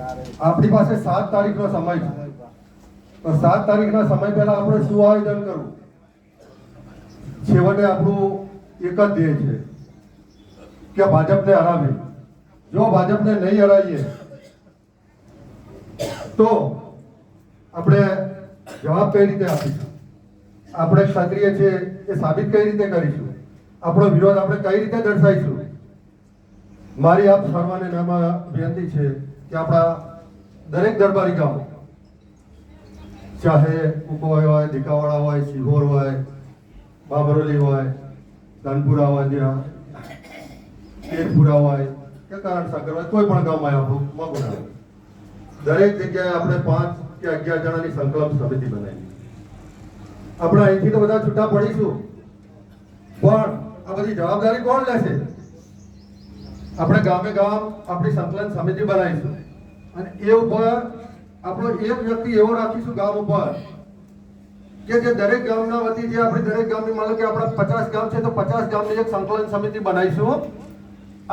આપણી પાસે સાત તારીખનો સમય છે. તો સાત તારીખના સમય પહેલા આપણે શું આયોજન કરવું? છેવટે આપણું એક જ ધ્યેય છે કે ભાજપને હરાવી જો ભાજપને નહીં હરાવીએ, તો આપણે જવાબ કઈ રીતે આપીશું? આપણે ક્ષત્રિય છે એ સાબિત કઈ રીતે કરીશું? આપણો વિરોધ આપણે કઈ રીતે દર્શાવીશું? મારી આપ સર્વને નામાં વિનંતી છે કે આપણા દરેક દરબારી ગામ, ચાહે કુકવાઈ હોય દીકાવાડા હોય સિહોર હોય, બાબરોલી હોય ધનપુરા હોય ત્યાં તેજપુરા હોય, કે કારણસાગર હોય, કોઈ પણ ગામ હોય આપણું મગુણા દરેક જગ્યાએ આપણે પાંચ કે અગિયાર જણાની સંકલ્પ સમિતિ બનાવી. આપણે અહીંથી તો બધા છૂટા પડીશું. પણ આ બધી જવાબદારી કોણ લેશે? આપણે ગામે ગામ આપણી સંકલન સમિતિ બનાવીશું. અને એ ઉપર આપણો એક વ્યક્તિ એવો રાખીશું ગામ ઉપર કે જે દરેક ગામના વતી જે આપણે દરેક ગામની માનો કે આપણા પચાસ ગામ છે તો પચાસ ગામની એક સંકલન સમિતિ બનાવીશું.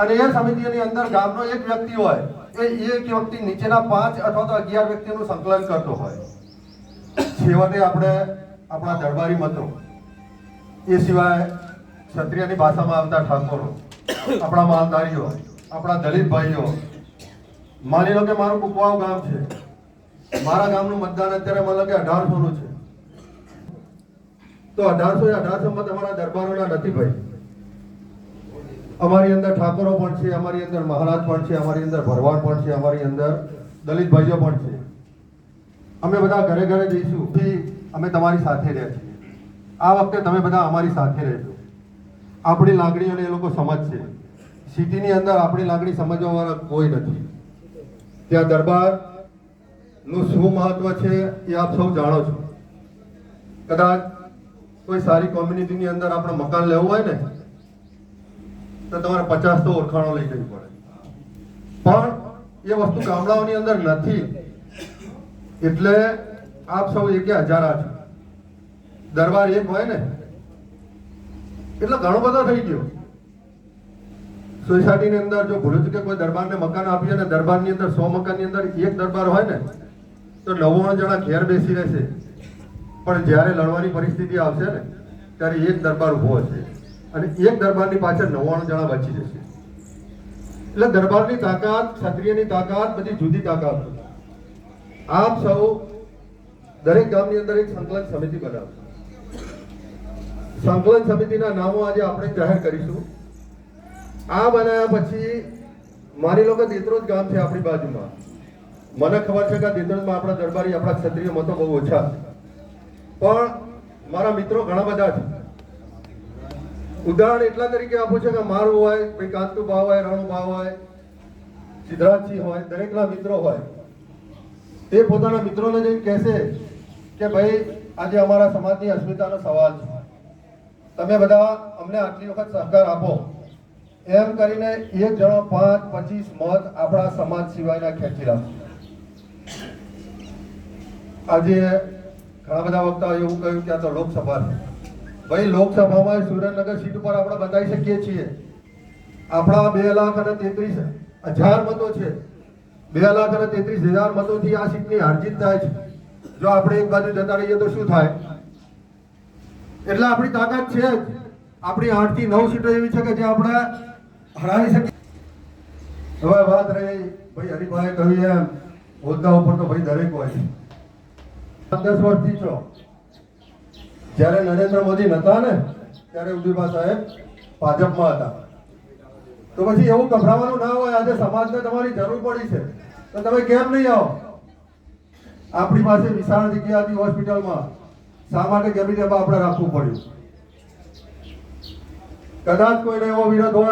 અને એ સમિતિની અંદર ગામનો એક વ્યક્તિ હોય, એ એક વ્યક્તિ નીચેના પાંચ અથવા તો અગિયાર વ્યક્તિનું સંકલન કરતો હોય. છેવટે આપણે આપણા દરબારી મતો. એ સિવાય ક્ષત્રિયની ભાષામાં આવતા ઠાકોરો, આપણા માલધારીઓ, આપણા દલિત ભાઈઓ માની લો કે મારું કુકવાવ ગામ છે. મારા ગામનું મતદાન અત્યારે માની લો કે અઢારસો નું છે. તો અઢારસો અઢારસો મત અમારા દરબારોના નથી ભાઈ. અમારી અંદર ઠાકોરો પણ છે, અમારી અંદર મહારાજ પણ છે, અમારી અંદર ભરવાડ પણ છે, અમારી અંદર દલિત ભાઈઓ પણ છે. અમે બધા ઘરે ઘરે જઈશું અમે તમારી સાથે રહ્યા છીએ. આ વખતે તમે બધા અમારી સાથે રહેજો. આપણી લાગણીઓને એ લોકો સમજશે. સિટીની અંદર આપણી લાગણી સમજવાવાળા કોઈ નથી. ત્યાં દરબારનું શું મહત્વ છે એ આપ સૌ જાણો છો. કદાચ કોઈ સારી કોમ્યુનિટીની અંદર આપણે મકાન લેવું હોય ને, તો તમારે પચાસ તો ઓળખાણો લઈ જવી પડે. પણ એ વસ્તુ ગામડાઓની અંદર નથી. એટલે આપ સૌ એક હજારા છો. દરબાર એક હોય ને, એટલે ઘણો બધો થઈ ગયો. સોસાયટીની અંદર જો ભૂલું કે કોઈ દરબારને મકાન આપીએ ને દરબારની અંદર સો મકાનની અંદર એક દરબાર હોય ને, તો નવ્વાણું જણા ઘેર બેસી રહેશે. પણ જ્યારે લડવાની પરિસ્થિતિ આવશે ને, ત્યારે એક દરબાર ઊભો હશે અને એક દરબારની પાછળ નવ્વાણું જણા બચી જશે. એટલે દરબારની તાકાત, ક્ષત્રિયની તાકાત, બધી જુદી તાકાત આપ સૌ દરેક ગામની અંદર એક સંકલન સમિતિ બનાવશો સંકલન સમિતિના નામો આજે આપણે જાહેર કરીશું. આ બનાવ્યા પછી માની લો કે દેત્રોજ ગામ છે આપણી બાજુમાં. મને ખબર છે કે દેત્રોજમાં આપણા દરબારી, આપણા ક્ષત્રિય મતો બહુ ઓછા પણ મારા મિત્રો ઘણા બધા છે. ઉદાહરણ એટલા તરીકે આપું છું કે મારું હોય ભાઈ કાંતુ ભાવ હોય, રણુ ભાવ હોય, સિદ્ધરાજસિંહ હોય, દરેકના મિત્રો હોય. તે પોતાના મિત્રોને જઈને કહેશે કે ભાઈ, આજે અમારા સમાજની અસ્મિતાનો સવાલ છે. તમે બધા અમને આટલી વખત સહકાર આપો. એમ કરીને એક જણો પાંચ, પચીસ મત આપણા સમાજ સિવાયના ખેંચી લાવશે આજે ઘણા બધા વક્તા એવું કહ્યું કે આ તો લોકસભા છે. ભાઈ, લોકસભામાં સુરેન્દ્રનગર સીટ ઉપર આપણે બતાવી શકીએ છીએ. આપણા બે લાખ અને તેત્રીસ હજાર મતો છે. બે લાખ અને તેત્રીસ હજાર મતોથી આ સીટની હારજીત થાય છે. જો આપણે એક બાજુ જતા તો શું થાય? એટલે આપણી તાકાત છે આપણી આઠથી નવ સીટો એવી છે કે જે આપણે હરાવી શકીએ હવે વાત રહી, ભાઈ હરિભાઈ કહ્યું એમ, હોદ્દા ઉપર તો ભાઈ દરેક હોય છે. દસ વર્ષથી છો. જ્યારે નરેન્દ્ર મોદી નતા ને, ત્યારે ઉદયભા સાહેબ ભાજપમાં હતા. તો પછી એવું ગભરાવાનું ના હોય, આજે સમાજને તમારી જરૂર પડી છે. તો તમે કેમ નહીં આવો? આપણી પાસે વિશાળ જગ્યા હતી હોસ્પિટલમાં શા માટે કેબિનેટમાં આપણે રાખવું પડ્યું? કદાચ કોઈને એવો વિરોધ હોય